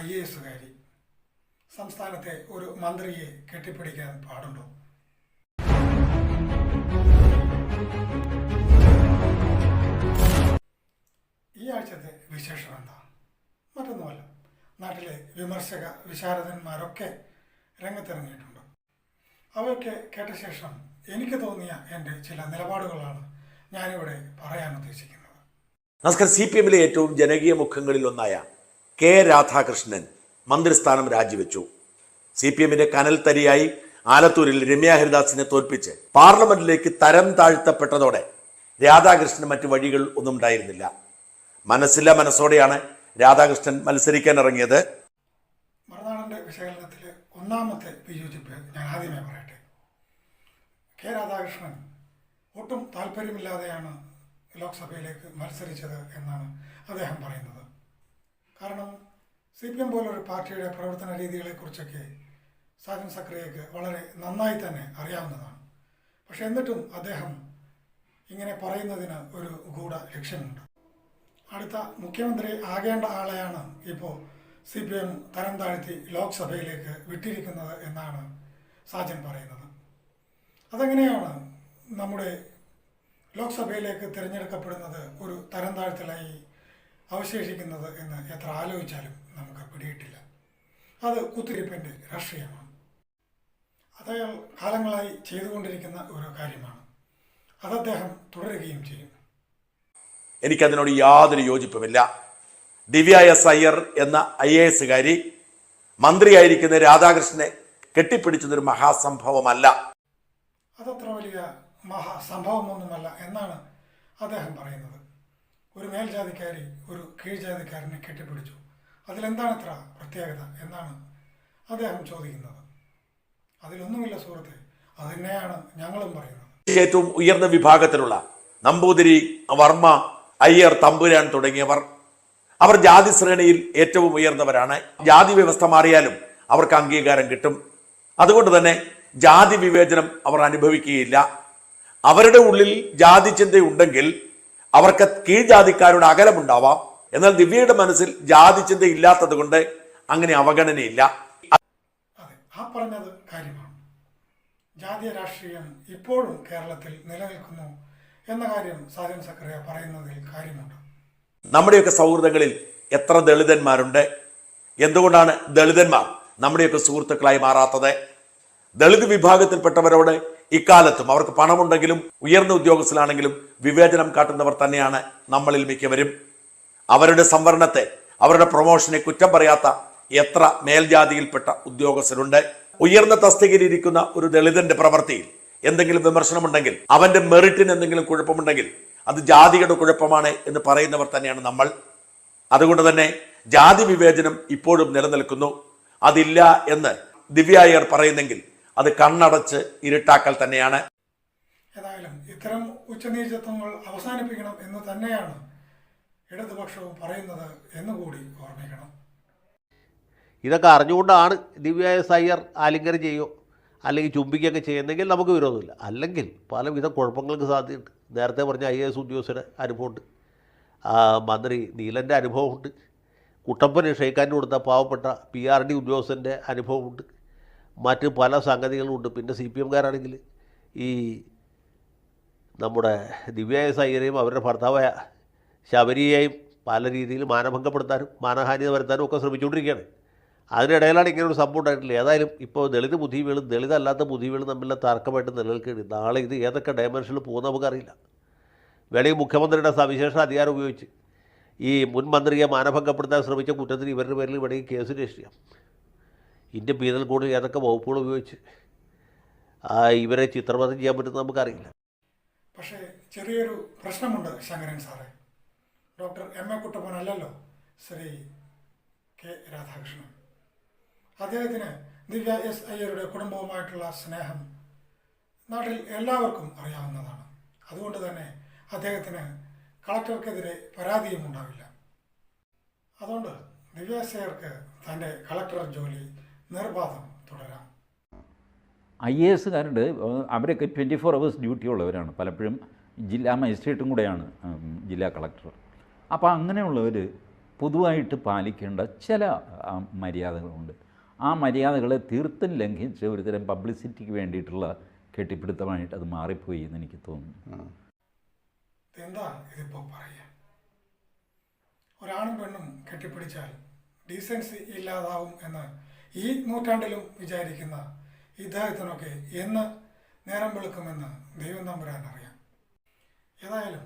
I A എസുകാരി സംസ്ഥാനത്തെ ഒരു മന്ത്രിയെ കെട്ടിപ്പിടിക്കാൻ പാടുണ്ടോ? ഈ ആഴ്ചത്തെ വിശേഷം എന്താ? മറ്റൊന്നുമല്ല. നാട്ടിലെ വിമർശക വിശാരദന്മാരൊക്കെ രംഗത്തിറങ്ങിയിട്ടുണ്ട്. അവയൊക്കെ കേട്ട ശേഷം എനിക്ക് തോന്നിയ എന്റെ ചില നിലപാടുകളാണ് ഞാനിവിടെ പറയാൻ ഉദ്ദേശിക്കുന്നത്. നമസ്കാരം. സി പി എമ്മിലെ ഏറ്റവും ജനകീയ മുഖങ്ങളിൽ ഒന്നായ കെ രാധാകൃഷ്ണൻ മന്ത്രിസ്ഥാനം രാജിവെച്ചു. സി പി എമ്മിന്റെ കനൽ തരിയായി ആലത്തൂരിൽ രമ്യ ഹരിദാസിനെ തോൽപ്പിച്ച് പാർലമെന്റിലേക്ക് തരം താഴ്ത്തപ്പെട്ടതോടെ രാധാകൃഷ്ണന് മറ്റു വഴികൾ ഒന്നും ഉണ്ടായിരുന്നില്ല. മനസ്സില്ല മനസ്സോടെയാണ് രാധാകൃഷ്ണൻ മത്സരിക്കാൻ ഇറങ്ങിയത്. മറുനാടന്റെ വിശകലനത്തിൽ ഒന്നാമത്തെ ഞാൻ ആദ്യമേ പറയട്ടെ. കെ രാധാകൃഷ്ണൻ ഒട്ടും താല്പര്യമില്ലാതെയാണ് ലോക്സഭയിലേക്ക് മത്സരിച്ചത് എന്നാണ് അദ്ദേഹം പറയുന്നത്. കാരണം സി പി എം പോലൊരു പാർട്ടിയുടെ പ്രവർത്തന രീതികളെക്കുറിച്ചൊക്കെ സാജൻ സക്രിയക്ക് വളരെ നന്നായി തന്നെ അറിയാവുന്നതാണ്. പക്ഷെ എന്നിട്ടും അദ്ദേഹം ഇങ്ങനെ പറയുന്നതിന് ഒരു ഗൂഢ ലക്ഷ്യമുണ്ട്. അടുത്ത മുഖ്യമന്ത്രി ആകേണ്ട ആളെയാണ് ഇപ്പോൾ സി പി എം തരം താഴ്ത്തി ലോക്സഭയിലേക്ക് വിട്ടിരിക്കുന്നത് എന്നാണ് സാജൻ പറയുന്നത്. അതെങ്ങനെയാണ് നമ്മുടെ ലോക്സഭയിലേക്ക് തിരഞ്ഞെടുക്കപ്പെടുന്നത് ഒരു തരം താഴ്ത്തലായി അവശേഷിക്കുന്നത് എന്ന് എത്ര ആലോചിച്ചാലും നമുക്ക് പിടിയിട്ടില്ല. അത് കുത്തിരിപ്പിന്റെ രാഷ്ട്രീയമാണ്. അത് അയാൾ കാലങ്ങളായി ചെയ്തുകൊണ്ടിരിക്കുന്ന ഒരു കാര്യമാണ്. അത് അദ്ദേഹം തുടരുകയും ചെയ്യും. എനിക്കതിനോട് യാതൊരു യോജിപ്പുമില്ല. ദിവ്യ എസ് അയ്യർ എന്ന ഐ എ എസുകാരി മന്ത്രിയായിരിക്കുന്ന രാധാകൃഷ്ണനെ കെട്ടിപ്പിടിച്ചതൊരു മഹാസംഭവമല്ല. അതത്ര വലിയ മഹാസംഭവമൊന്നുമല്ല എന്നാണ് അദ്ദേഹം പറയുന്നത്. ഒരു മേൽജാതിക്കാരി ഒരു കീഴ്ജാതിക്കാരനെ കെട്ടിപ്പിടിച്ചു. അതിലെന്താണ് ഇത്ര പ്രത്യേകത എന്നാണ് അദ്ദേഹം ചോദിക്കുന്നത്. അതിലൊന്നുമില്ല സുഹൃത്തെ അത് തന്നെയാണ് ഞങ്ങളും പറയുന്നത്. ഏറ്റവും ഉയർന്ന വിഭാഗത്തിലുള്ള നമ്പൂതിരി വർമ്മ അയ്യർ തമ്പുരാൻ തുടങ്ങിയവർ അവർ ജാതി ശ്രേണിയിൽ ഏറ്റവും ഉയർന്നവരാണ്. ജാതി വ്യവസ്ഥ മാറിയാലും അവർക്ക് അംഗീകാരം കിട്ടും. അതുകൊണ്ട് തന്നെ ജാതി വിവേചനം അവർ അനുഭവിക്കുകയില്ല. അവരുടെ ഉള്ളിൽ ജാതി ചിന്തയുണ്ടെങ്കിൽ അവർക്ക് കീഴ്ജാതിക്കാരുടെ അകലമുണ്ടാവാം. എന്നാൽ ദിവ്യയുടെ മനസ്സിൽ ജാതി ചിന്ത ഇല്ലാത്തത് കൊണ്ട് അങ്ങനെ അവഗണനയില്ല. ആ പറഞ്ഞത് കാര്യമാണ്. ജാതീയ രാഷ്ട്രീയം ഇപ്പോഴും കേരളത്തിൽ നിലനിൽക്കുന്നു എന്ന കാര്യം സാജൻ സക്രിയ പറയുന്നതിൽ കാര്യമുണ്ട്. നമ്മുടെയൊക്കെ സൗഹൃദങ്ങളിൽ എത്ര ദളിതന്മാരുണ്ട്? എന്തുകൊണ്ടാണ് ദളിതന്മാർ നമ്മുടെയൊക്കെ സുഹൃത്തുക്കളായി മാറാത്തത്? ദളിത് വിഭാഗത്തിൽപ്പെട്ടവരോട് ഇക്കാലത്തും അവർക്ക് പണമുണ്ടെങ്കിലും ഉയർന്ന ഉദ്യോഗസ്ഥനാണെങ്കിലും വിവേചനം കാട്ടുന്നവർ തന്നെയാണ് നമ്മളിൽ മിക്കവരും. അവരുടെ സംവരണത്തെ അവരുടെ പ്രൊമോഷനെ കുറ്റം പറയാത്ത എത്ര മേൽജാതിയിൽപ്പെട്ട ഉദ്യോഗസ്ഥരുണ്ട്. ഉയർന്ന തസ്തികയിലിരിക്കുന്ന ഒരു ദളിതന്റെ പ്രവൃത്തിയിൽ എന്തെങ്കിലും വിമർശനമുണ്ടെങ്കിൽ അവന്റെ മെറിറ്റിന് എന്തെങ്കിലും കുഴപ്പമുണ്ടെങ്കിൽ അത് ജാതിയുടെ കുഴപ്പമാണ് എന്ന് പറയുന്നവർ തന്നെയാണ് നമ്മൾ. അതുകൊണ്ട് തന്നെ ജാതി വിവേചനം ഇപ്പോഴും നിലനിൽക്കുന്നു. അതില്ല എന്ന് ദിവ്യായർ പറയുന്നെങ്കിൽ അത് കണ്ണടച്ച് ഇരുട്ടാക്കൽ തന്നെയാണ്. ഏതായാലും ഇത്തരം ഉച്ചനീചത്വങ്ങൾ അവസാനിപ്പിക്കണം എന്ന് തന്നെയാണ് ഇടതുപക്ഷവും പറയുന്നത് എന്നുകൂടി ഓർമ്മിക്കണം. ഇതൊക്കെ അറിഞ്ഞുകൊണ്ടാണ് ദിവ്യ എസ് അയ്യർ ആലിംഗനം ചെയ്യോ അല്ലെങ്കിൽ ചുംബിക്കുകയൊക്കെ ചെയ്യുന്നെങ്കിൽ നമുക്ക് വിരോധമില്ല. അല്ലെങ്കിൽ പലവിധ കുഴപ്പങ്ങൾക്ക് സാധ്യതയുണ്ട്. നേരത്തെ പറഞ്ഞ ഐ എ എസ് ഉദ്യോഗസ്ഥരുടെ അനുഭവമുണ്ട്. മന്ത്രി നീലന്റെ അനുഭവമുണ്ട്. കുട്ടപ്പന് ഷെയ്ഖാന്റെ കൊടുത്ത പാവപ്പെട്ട പി ആർ ഡി ഉദ്യോഗസ്ഥന്റെ അനുഭവമുണ്ട്. മറ്റ് പല സംഗതികളുമുണ്ട് പിന്നെ സി പി എംകാരാണെങ്കിൽ ഈ നമ്മുടെ ദിവ്യ എസ് അയ്യരെയും അവരുടെ ഭർത്താവായ ശബരിയെയും പല രീതിയിൽ മാനഭംഗപ്പെടുത്താനും മാനഹാനി വരുത്താനും ഒക്കെ ശ്രമിച്ചുകൊണ്ടിരിക്കുകയാണ്. അതിനിടയിലാണ് ഇങ്ങനെ ഒരു സംഭവം ഉണ്ടായിട്ടില്ല ഏതായാലും ഇപ്പോൾ ദളിത് ബുദ്ധികളും ദളിതല്ലാത്ത ബുദ്ധികളും തമ്മിലുള്ള തർക്കമായിട്ട് നിലനിൽക്കുകയാണ്. നാളെ ഇത് ഏതൊക്കെ ഡയമെൻഷനിൽ പോകുന്ന നമുക്കറിയില്ല. വേണമെങ്കിൽ മുഖ്യമന്ത്രിയുടെ സവിശേഷ അധികാരം ഉപയോഗിച്ച് ഈ മുൻ മന്ത്രിയെ മാനഭംഗപ്പെടുത്താൻ ശ്രമിച്ച കുറ്റത്തിന് ഇവരുടെ പേരിൽ വേണമെങ്കിൽ കേസ് ചെയ്യാം. ഇന്ത്യൻ പീനൽ കോഡിൽ ഏതൊക്കെ വകുപ്പുകൾ ഉപയോഗിച്ച്? ഇവരെ ചിത്രവധം ചെയ്യാൻ പറ്റുന്ന നമുക്കറിയില്ല. പക്ഷേ ചെറിയൊരു പ്രശ്നമുണ്ട് ശങ്കരൻ സാറേ. ഡോക്ടർ എം എ കുട്ടപ്പൻ അല്ലല്ലോ ശ്രീ കെ രാധാകൃഷ്ണൻ. അദ്ദേഹത്തിന് ദിവ്യ എസ് അയ്യരുടെ കുടുംബവുമായിട്ടുള്ള സ്നേഹം നാട്ടിൽ എല്ലാവർക്കും അറിയാവുന്നതാണ്. അതുകൊണ്ട് തന്നെ അദ്ദേഹത്തിന് കളക്ടർക്കെതിരെ പരാതിയും ഉണ്ടാവില്ല. അതുകൊണ്ട് ദിവ്യ എസ് അയ്യർക്ക് തന്റെ കളക്ടർ ജോലി നിർബാധം തുടരാം. ഐ എ എസുകാരുണ്ട് അവരൊക്കെ ട്വന്റി ഫോർ അവേഴ്സ് ഡ്യൂട്ടി ഉള്ളവരാണ് പലപ്പോഴും ജില്ലാ മജിസ്ട്രേറ്റും കൂടെയാണ് ജില്ലാ കളക്ടർ. അപ്പോൾ അങ്ങനെയുള്ളവർ പൊതുവായിട്ട് പാലിക്കേണ്ട ചില മര്യാദകളുണ്ട്. ആ മര്യാദകളെ തീർത്തും ലംഘിച്ച് ഒരുതരം പബ്ലിസിറ്റിക്ക് വേണ്ടിയിട്ടുള്ള കെട്ടിപ്പിടുത്തമായിട്ട് അത് മാറിപ്പോയി എന്ന് എനിക്ക് തോന്നുന്നു. എന്താ ഇതിപ്പോൾ പറയുക ഒരാണും പെണ്ണും കെട്ടിപ്പിടിച്ചാൽ ഡീസൻസി ഇല്ലാതാവും എന്ന് ഈ നൂറ്റാണ്ടിലും വിചാരിക്കുന്ന ഇദ്ദേഹത്തിനൊക്കെ എന്ന് നേരം വെളുക്കുമെന്ന് ദൈവം തമ്പുരാൻ അറിയാം. ഏതായാലും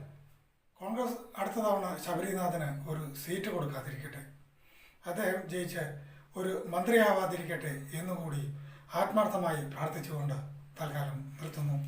കോൺഗ്രസ് അടുത്ത തവണ ശബരിനാഥന് ഒരു സീറ്റ് കൊടുക്കാതിരിക്കട്ടെ. അദ്ദേഹം ജയിച്ച് ഒരു മന്ത്രിയാവാതിരിക്കട്ടെ എന്നുകൂടി ആത്മാർത്ഥമായി പ്രാർത്ഥിച്ചുകൊണ്ട് തൽക്കാലം നിർത്തുന്നു.